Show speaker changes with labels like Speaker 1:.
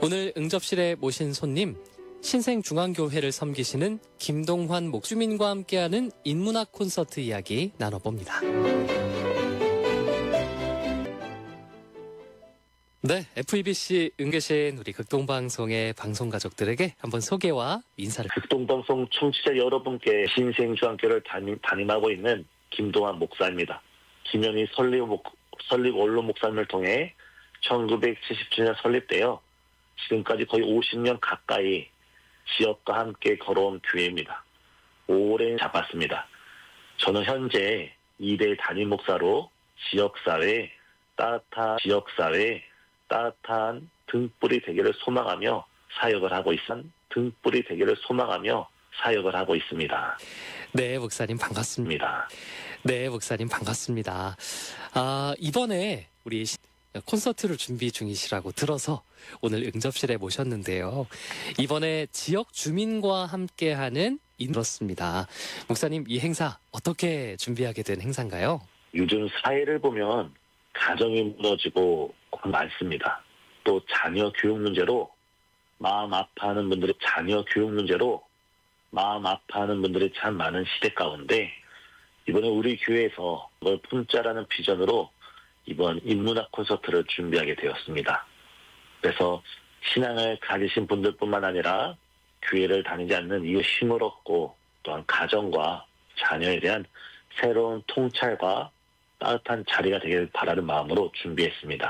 Speaker 1: 오늘 응접실에 모신 손님 신생중앙교회를 섬기시는 김동환 목주민과 함께하는 인문학 콘서트 이야기 나눠봅니다. 네, FEBC 응계신 우리 극동방송의 방송 가족들에게 한번 소개와 인사를
Speaker 2: 극동방송 청취자 여러분께 신생중학교를 담임, 담임하고 있는 김동환 목사입니다. 김현희 설립, 목, 설립 원로 목사님을 통해 1977년 설립되어 지금까지 거의 50년 가까이 지역과 함께 걸어온 교회입니다. 오랜 잡았습니다. 저는 현재 2대 담임 목사로 지역사회, 따뜻한 지역사회, 따뜻한 등불이 되기를 소망하며 사역을 하고 있은 등불이 되기를 소망하며 사역을 하고 있습니다.
Speaker 1: 네, 목사님 반갑습니다. 네, 목사님 반갑습니다. 아, 이번에 우리 시- 콘서트를 준비 중이시라고 들어서 오늘 응접실에 모셨는데요. 이번에 지역 주민과 함께하는 인렇습니다. 목사님, 이 행사 어떻게 준비하게 된 행사인가요?
Speaker 2: 요즘 사회를 보면 가정이 무너지고 많습니다. 또 자녀 교육 문제로 마음 아파하는 분들이 자녀 교육 문제로 마음 아파하는 분들이 참 많은 시대 가운데 이번에 우리 교회에서 그걸 품자라는 비전으로 이번 인문학 콘서트를 준비하게 되었습니다. 그래서 신앙을 가지신 분들뿐만 아니라 교회를 다니지 않는 이후 힘을 얻고 또한 가정과 자녀에 대한 새로운 통찰과 따뜻한 자리가 되길 바라는 마음으로 준비했습니다.